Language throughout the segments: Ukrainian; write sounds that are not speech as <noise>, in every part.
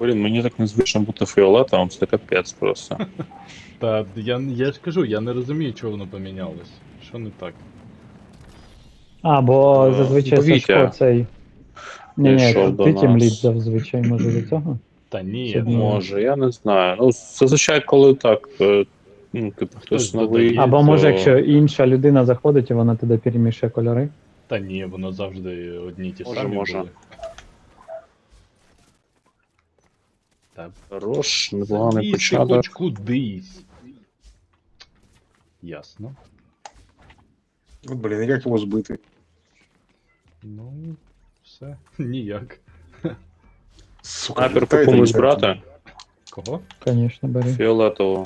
Блін, мені так незвично бути фіолетовим, це капець просто. <laughs> Та я, я ж кажу, я не розумію, чого воно помінялось. Що не так? А, бо Е, зазвичай повітря. Сашко цей. Ні, ні, Прийшов до ти тім нас. лід зазвичай може від цього. Та ні, Це ну, Може, я не знаю. Ну, зазвичай, коли так, е, ну, типу, хтось Хтось новий. додає. Або може, то- якщо інша людина заходить і вона туди перемішує кольори. та ні, воно завжди одні й ті Може, самі може. були. Та Хорош, непоганий лізь ти початок. хоч кудись. Ясно. От, блін, як його збити? Ну, все, <laughs> ніяк. Сука, Снайперку літаєте, комусь літаєте. брати? Кого? Звісно, бери. Фіолетового.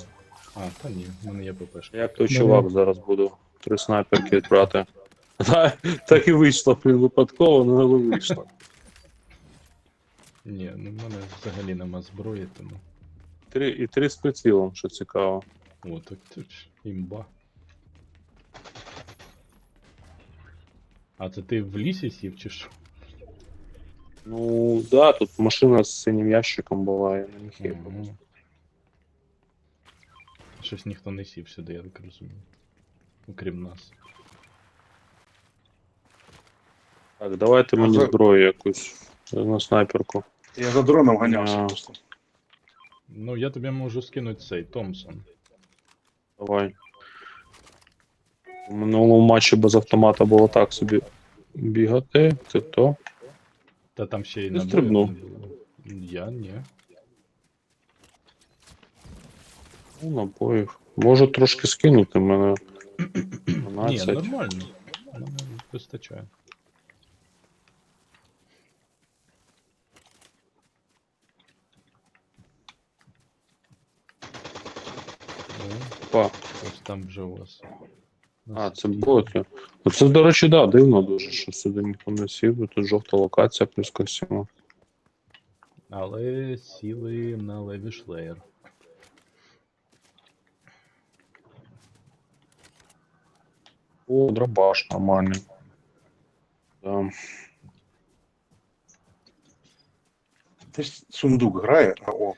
А, та ні, в мене є ППшка. Як той Давай. чувак зараз буду. Три снайперки брати. Та, <laughs> Так і вийшло, блін, випадково, але вийшло. Ні, ну в мене взагалі нема зброї, тому. Три, і три з прицілом, що цікаво. О, так тут ж імба. А це ти в лісі сів чи що? Ну, да, тут машина з синім ящиком була, я на них є. Мгм. Щось ніхто не сів сюди, я так розумію. Окрім нас. Так, давайте мені Ага. зброю якусь на снайперку. Я за дроном ганявся А. просто. Ну, я тобі можу скинути цей Томпсон. Давай. У минулому матчі без автомата було так собі бігати, це то. Та там ще й стрибнув. не було. Я ні. Ну, набоїв. Можу трошки скинути мене. Ні, 12. нормально. Мене вистачає. Ну, Опа. ось там вже у вас. А, це боти. Ну це, до речі, да, дивно дуже, що сюди ніхто не сів, бо тут жовта локація плюс ко всьому. Але сіли на леві шлеєр. О, дробаш нормальний. Да. Ти ж сундук грає, а о.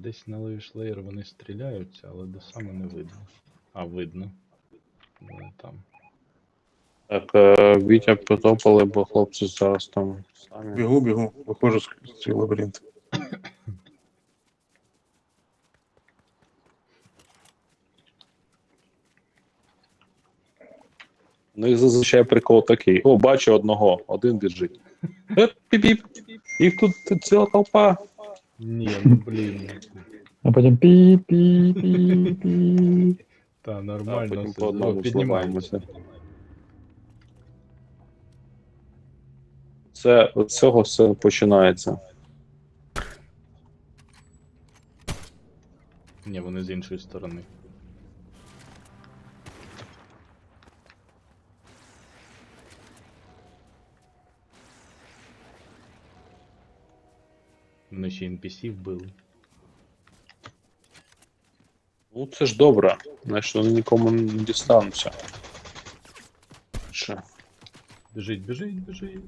Десь на леві шлеєр вони стріляються, але де саме не видно. А, видно. Вони там. Так, е, Вітя потопали, бо хлопці зараз там самі. Бігу, бігу, виходжу з з цього лабіринту. У них зазвичай прикол такий. О, бачу одного, один біжить. Еп, піп-піп. Їх тут ціла толпа. Ні, ну блін. А потім пі-пі-пі-пі. Та А нормально. потім все. одному піднімаємося. Це от цього все починається. Ні, вони з іншої сторони. Ще NPC вбили. Ну, це ж добре. Значить, вони нікому не дістануться. Ще. Біжить, біжить, біжить.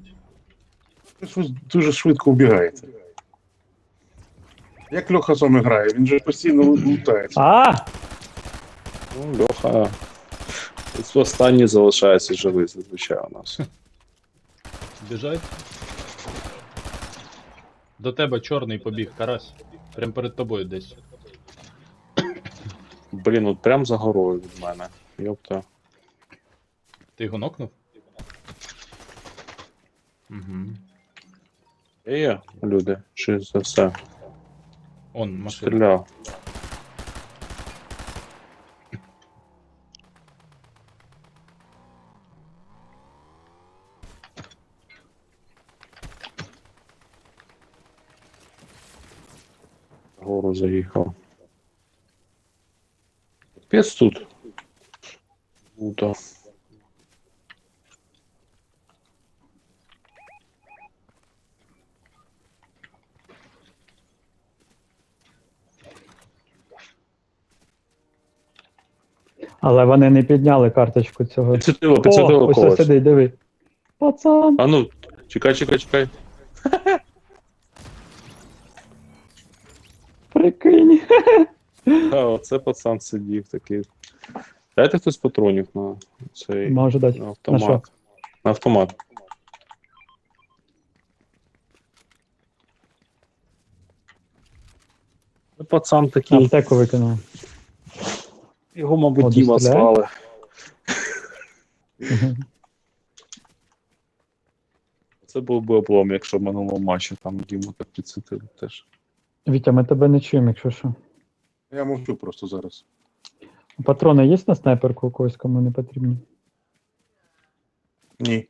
Ви дуже швидко вбігаєте. Як Льоха з вами грає? Він же постійно лу- лутається. А! Ну, Льоха. Останній залишається живий зазвичай у нас. Біжать. До тебе чорний побіг, карась. Прям перед тобою десь. Блін, от прям за горою від мене. Йопта. Ти його нокнув? Угу. Є, люди, чи за все. Он, машина. Стріляв. Заїхав. Пець тут. Круто. Але вони не підняли карточку цього. Підсвітило, О, підсвітило ось ось когось. сидить, диви. Пацан, А ну, чекай, чекай, чекай. А, оце пацан сидів такий. Дайте хтось патронів на цей Можу дати. на На автомат. що? На автомат. Ну, Пацан такий. Аптеку викинув. Його, мабуть, О, Діма доставляє? склали. Мгм. Це був би облом, якщо в минулому матчі там Діму так підсвітили теж. Вітя, ми тебе не чуємо, якщо що. Я мовчу просто зараз. Патрони є на снайперку у когось, кому не потрібні? Ні.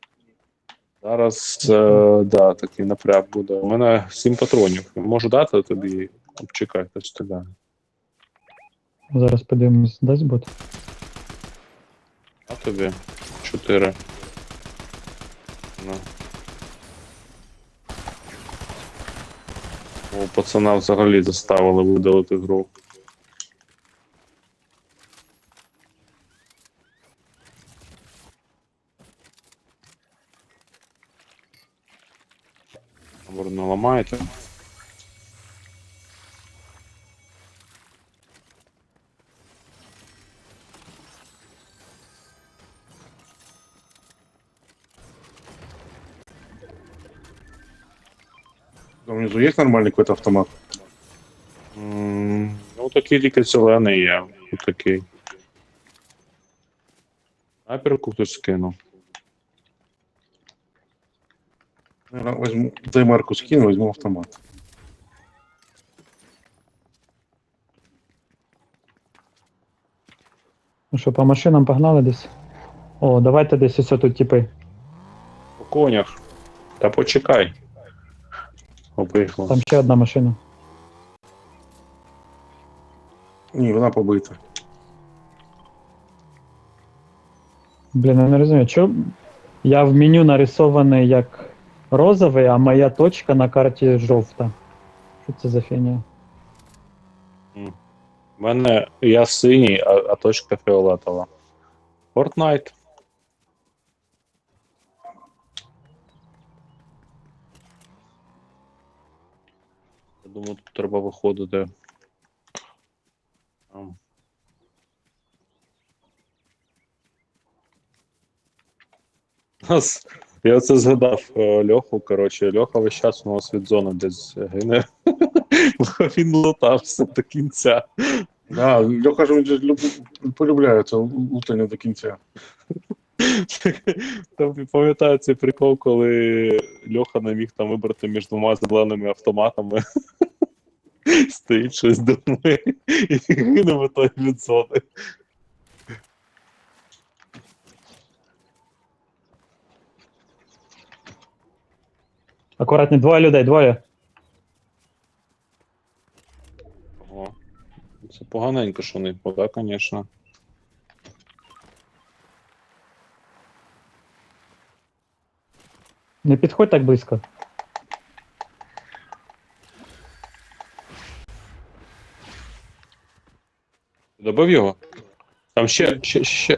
Зараз, е, да, такий напряг буде. У мене 7 патронів. Можу дати тобі. Чекай, та стріляю. Зараз подивимось, дасть бот. А тобі 4. Ну. О, пацана взагалі заставили видалити гру. Оберно ламаєте. Там внизу есть нормальный какой-то автомат? М, Ну, такий тільки зелений є. Тут такий. Снайперку хтось скинув. Возьму, дай марку скину, возьму автомат. Ну що, по машинам погнали десь? О, давайте десь ось тут типи. По конях. Та почекай. Обигло. Там ще одна машина. Ні, вона побита. Блін, я не розумію, чому я в меню нарисований як розовий, а моя точка на карті жовта. Що це за фігня? У мене я синій, а, а точка фіолетова. Fortnite. Я думаю, тут треба виходити. Там. Нас, я це згадав е, Льоху. Коротше, Льоха весь час у нас від зони десь гине. Бо <laughs> Він лутався до кінця. Да, Льоха ж він же люб... полюбляє це лутання до кінця. <laughs> Там пам'ятаю цей прикол, коли Льоха не міг там вибрати між двома зеленими автоматами. <laughs> Стоїть щось думає і гине той від зони. Акуратні, двоє людей, двоє. Ого. Це поганенько, що не вода, звісно. Не підходь так близько. Добив його? Там ще, ще, ще.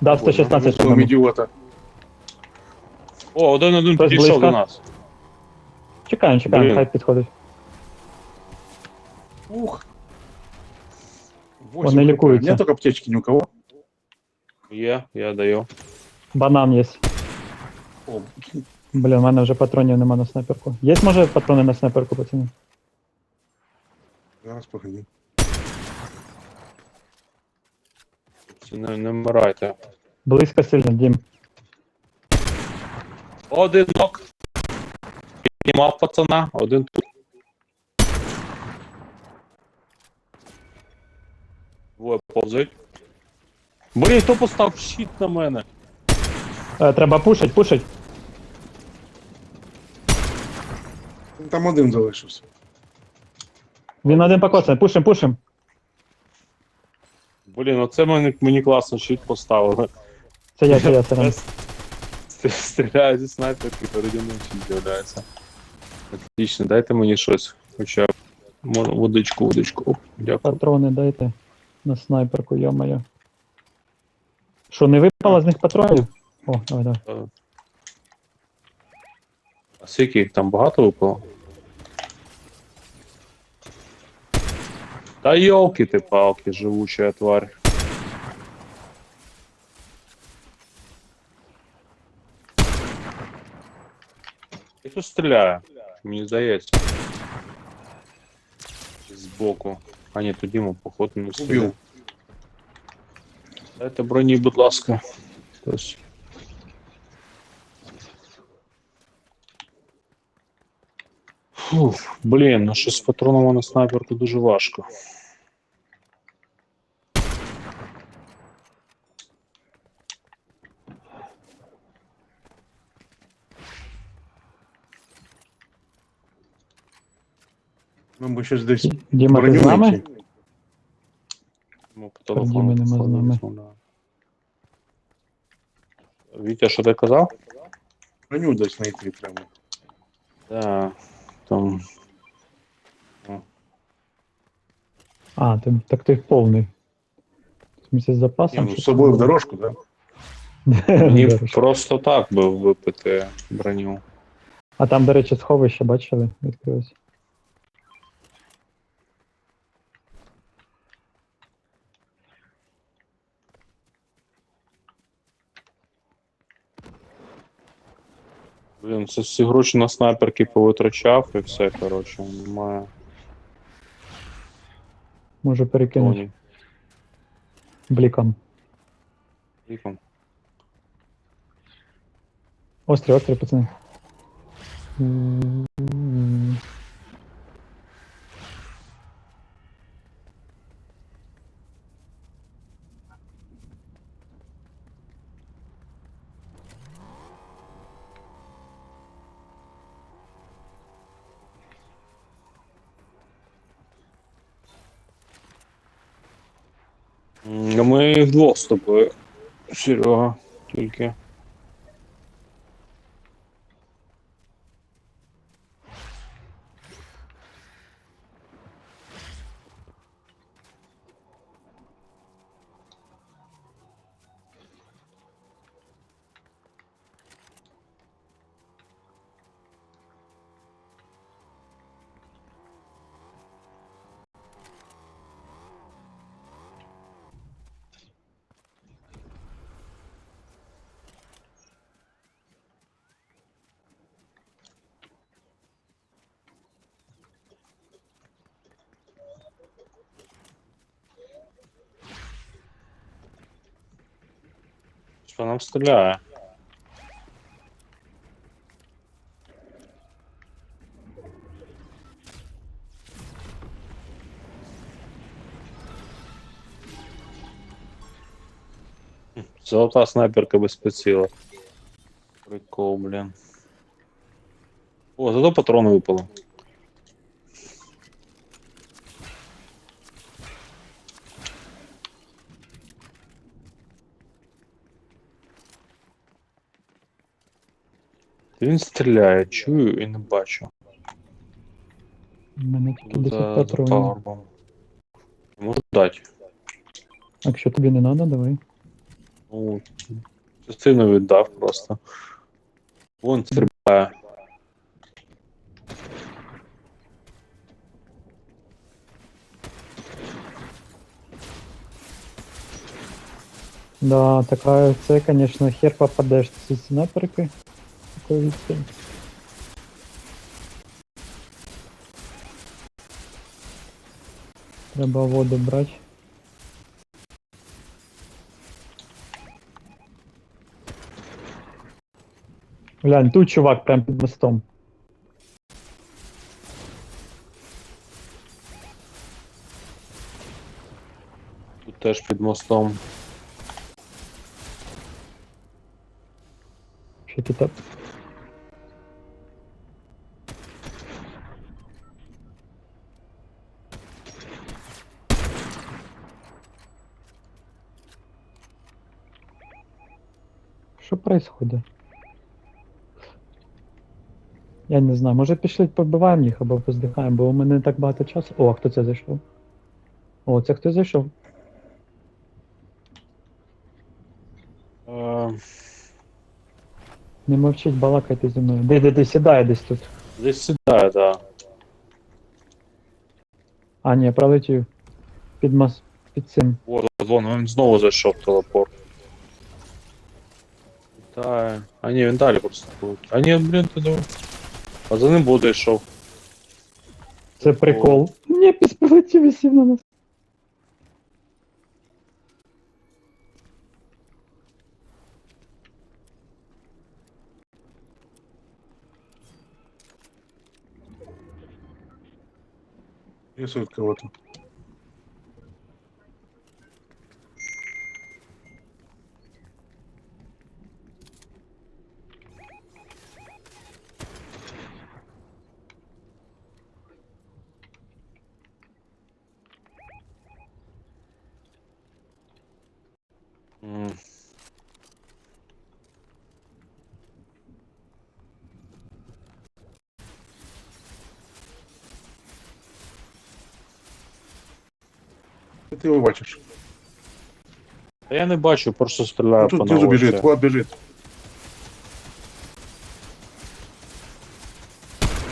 Да, 116 Цього по-моєму. ідіота. О, один-один Хтось підійшов близько? до нас. Чекаємо, чекаємо, Блін. хай підходить. Ух. Вони лікуються. Нет только аптечки ни у кого. Є, я даю. Банан є. О, Блін, у мене вже патронів нема на снайперку. Є, може, патрони на снайперку, пацани? зараз погоди. Не, не вмирайте. Близько сильно, Дім. Один нок. Піднімав пацана, один тут. Двоє повзають. Блін, хто постав щит на мене? Е, треба пушить, пушить. Там один залишився. Він один покоцаний, пушим, пушим. Блін, оце мені, мені класно щит поставили. Це я, це я, це я. Стрі- Стріляю зі снайперки, переді мною з'являється. Отлично, дайте мені щось. Хоча б. Водичку, водичку. Оп, дякую. Патрони дайте на снайперку, йо-моє. Що, не випало з них патронів? О, давай, давай. А скільки їх там багато випало? Та йолки ти палки, живучая тварь. І тут стріляє, мені здається. Збоку. А ні, тоді ми походу не стріляє. Убив. Дайте броні, будь ласка. Хтось. Фух, блін, ну що з патроном на снайперку дуже важко. Нам би щось десь Діма, ти броню з нами? знайти. Ми по телефону ми нема з нами. розмовляємо. Вітя, що ти казав? Броню десь знайти треба. Так, там. А, ти, так ти повний. В смысле, з Ні, запасом? ну, чи з собою в дорожку, так? Мені <laughs> Дорожка. просто так би випити броню. А там, до речі, сховище, бачили? Відкрилось. Блін, це всі гроші на снайперки повитрачав і все, коротше, немає. Може перекинути Тоні. бліком. Віком. Острі, острий, пацани. М. М, Ми вдвох з тобою, Серега, тільки. Що нам стріляє? Хм, Золота снайперка без приціла. Прикол, блін. О, зато патрони випало. Він стріляє, чую і не бачу. У мене тільки За, 10 за патронів. пагорбом. Можу дати. Якщо тобі не треба, давай. Ну, частину віддав просто. Вон стрибає. Да, така, це, конечно, хер попадеш цієї снайперки. Такої. Треба воду брати. Глянь, тут чувак прям під мостом. Тут теж під мостом. Ще тут. Що происходит? Я не знаю, може пішли побиваємо їх або поздихаємо, бо у мене не так багато часу. О, а хто це зайшов? О, це хто зайшов? А, Не мовчіть, балакайте зі мною. Де, де, де сідає десь тут. десь сідає, да. А, ні, пролетів. Під мас. Під цим. О, вон, він знову зайшов в телепорт. Вітаю. А ні, він далі просто буде. А ні, блін, ти думав. А за ним буде йшов. Це прикол. Ні, піс прилетів і сів на нас. Рисует кого-то. Ты его бачишь. Та я не бачу, просто стріляю по тут внизу бежит, вот бежит.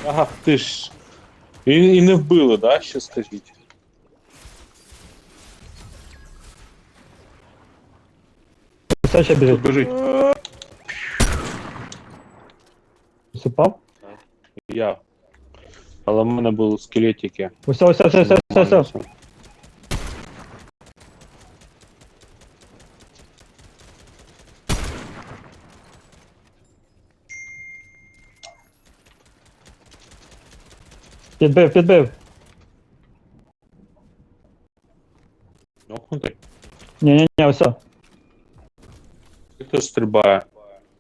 Ага, ти ж. І, і не вбили, да, ще скажіть. Все ще Тут біжить. бежит. Я. Але в мене були скелетики. Усе, усе, все, все, все, все. Підбив, підбив. Нокнутий. Ні, ні, ні, усе. Хто стрибає?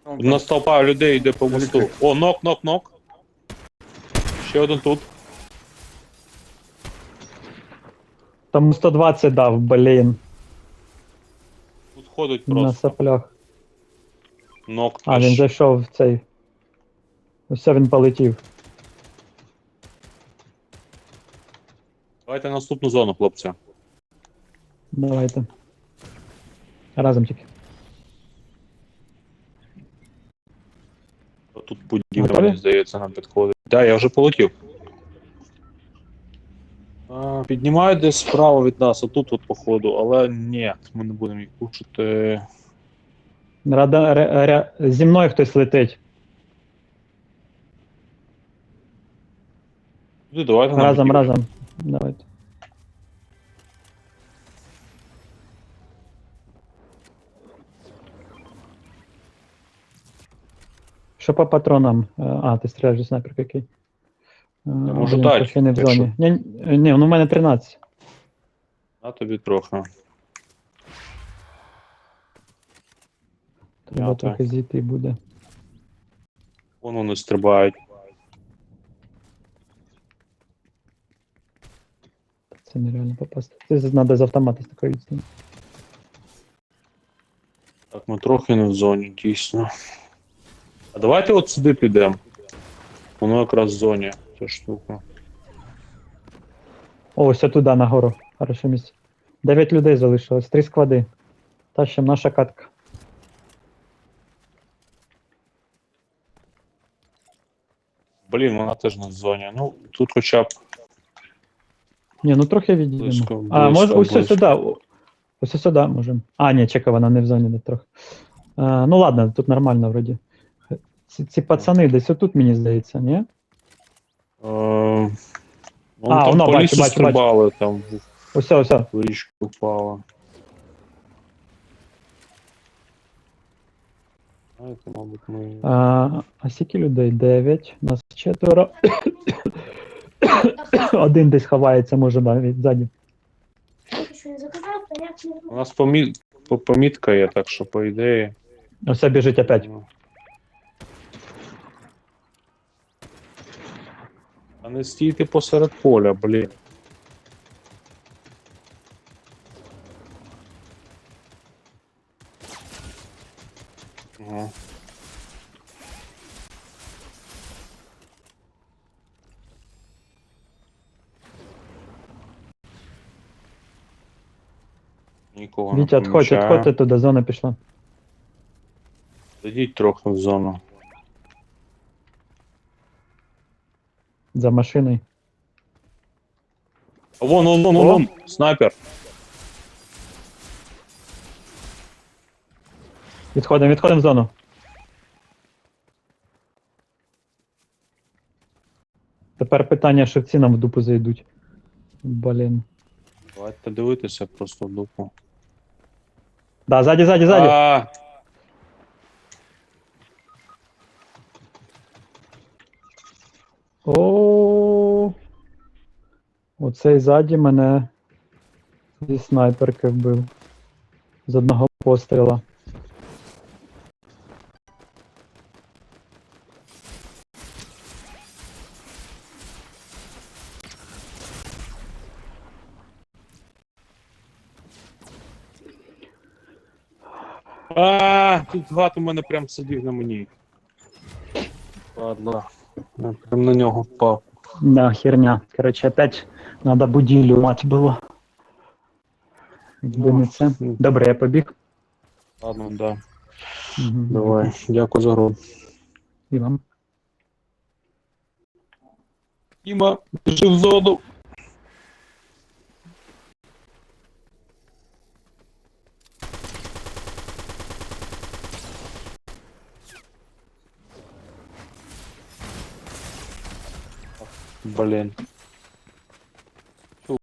У нас толпа людей йде по мосту. О, нок, нок, нок. Ще один тут. Там 120 дав, блін. Тут ходить На просто. соплях. Нок. А, він зайшов в цей. Усе він полетів. Давайте наступну зону, хлопці. Давайте. Разом тільки. Тут будівля, мені здається, нам підходить. Так, да, я вже полетів. А, піднімають десь справа від нас, отут от походу, але ні, ми не будемо їх пушити. Рада, ре, ре, зі мною хтось летить. Туди, давайте нам Разом, будівлю. разом. Давайте. Що по патронам? Е, А, ти стріляєш зі снайперки, окей. Я можу дати, не в якщо- зоні. Ні, ні, ну в мене 13. А тобі трохи. Треба трохи зійти буде. Вон вони стрибають. Це нереально попасти. Це треба з автомата з такої відстані. Так, ми трохи не в зоні, дійсно. А давайте от сюди підемо. Воно якраз в зоні, ця штука. О, ось туди нагору. Хороше місце. Дев'ять людей залишилось, три склади. Тащим наша катка. Блін, вона теж не в зоні. Ну, тут хоча б. Ні, ну трохи відійдемо. Близько, а, може, близько, ось ось близько. сюди. о, Ось ось сюди можемо. А, ні, чекай, вона не в зоні, де трохи. А, ну ладно, тут нормально вроді. Ці, ці пацани десь отут, мені здається, ні? Е, вон А, там воно, по бачу, лісу бачу, бачу. стрибали, там в- Ось, ось. в річку впало. Знаєте, мабуть, ми. А, а скільки людей? Дев'ять. Нас четверо. <coughs> Один десь ховається, може, навіть ззаді. У нас помі... по- помітка є, так що, по ідеї. Ось біжить опять. ну. А не стійте посеред поля, блін. Ага. Відходь, помічаю. відходьте туди, зона пішла. Дадіть трохи в зону. За машиною. Вон, вон, вон, вон, вон, снайпер. Відходимо, відходимо в зону. Тепер питання, що ці нам в дупу зайдуть. Блін. Давайте дивитися просто в дупу. Да, сзади, сзади, сзади. А, О. Оцей ззаді мене зі снайперки вбив. З одного постріла. А, тут гад у мене прям сидів на мені. Ладно. Я прям на нього впав. Да, херня. Короче, опять надо будилю мать було. Якби не це. Добре, я побіг. Ладно, да. Мгм. Давай. Дякую за гру. І вам. Іма, біжи в зону. Berlin.